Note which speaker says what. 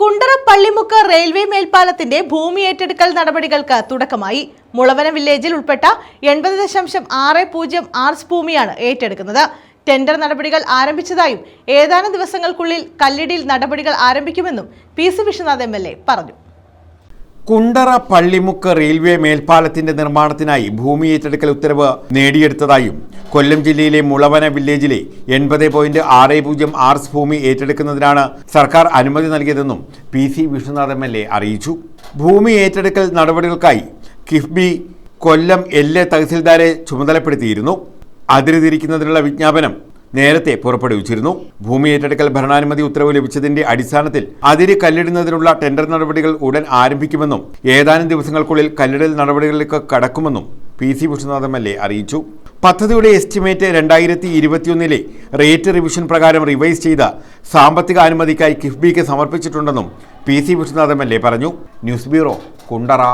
Speaker 1: Kundara Pallimukku railway മേൽപ്പാലത്തിന്റെ ഭൂമി ഏറ്റെടുക്കൽ നടപടികൾക്ക് തുടക്കമായി. മുളവന വില്ലേജിൽ ഉൾപ്പെട്ട എൺപത് ദശാംശം ആറ് പൂജ്യം ആർസ് ഭൂമിയാണ് ഏറ്റെടുക്കുന്നത്. ടെൻഡർ നടപടികൾ ആരംഭിച്ചതായും ഏതാനും ദിവസങ്ങൾക്കുള്ളിൽ കല്ലിടിയിൽ നടപടികൾ ആരംഭിക്കുമെന്നും P C Vishwanath M L A പറഞ്ഞു.
Speaker 2: കുണ്ടറ പള്ളിമുക്ക് റെയിൽവേ മേൽപ്പാലത്തിന്റെ നിർമ്മാണത്തിനായി ഭൂമി ഏറ്റെടുക്കൽ ഉത്തരവ് നേടിയെടുത്തതായും കൊല്ലം ജില്ലയിലെ മുളവന വില്ലേജിലെ എൺപത് പോയിന്റ് ആറ് പൂജ്യം ആർസ് ഭൂമി ഏറ്റെടുക്കുന്നതിനാണ് സർക്കാർ അനുമതി നൽകിയതെന്നും P C Vishnunath M L A അറിയിച്ചു. ഭൂമി ഏറ്റെടുക്കൽ നടപടികൾക്കായി കിഫ്ബി കൊല്ലം എല്ലെ തഹസിൽദാരെ ചുമതലപ്പെടുത്തിയിരുന്നു. അതിരുതിരിക്കുന്നതിനുള്ള വിജ്ഞാപനം നേരത്തെ പുറപ്പെടുവിച്ചിരുന്നു. ഭൂമി ഏറ്റെടുക്കൽ ഭരണാനുമതി ഉത്തരവ് ലഭിച്ചതിന്റെ അടിസ്ഥാനത്തിൽ അതിര് കല്ലിടുന്നതിനുള്ള ടെൻഡർ നടപടികൾ ഉടൻ ആരംഭിക്കുമെന്നും ഏതാനും ദിവസങ്ങൾക്കുള്ളിൽ കല്ലിടൽ നടപടികളിലേക്ക് കടക്കുമെന്നും P C Vishwanath M L A അറിയിച്ചു. പദ്ധതിയുടെ എസ്റ്റിമേറ്റ് രണ്ടായിരത്തി ഇരുപത്തിയൊന്നിലെ റേറ്റ് റിവിഷൻ പ്രകാരം റിവൈസ് ചെയ്ത സാമ്പത്തിക അനുമതിക്കായി കിഫ്ബിക്ക് സമർപ്പിച്ചിട്ടുണ്ടെന്നും P C Vishwanath M L A പറഞ്ഞു. News bureau Kundara.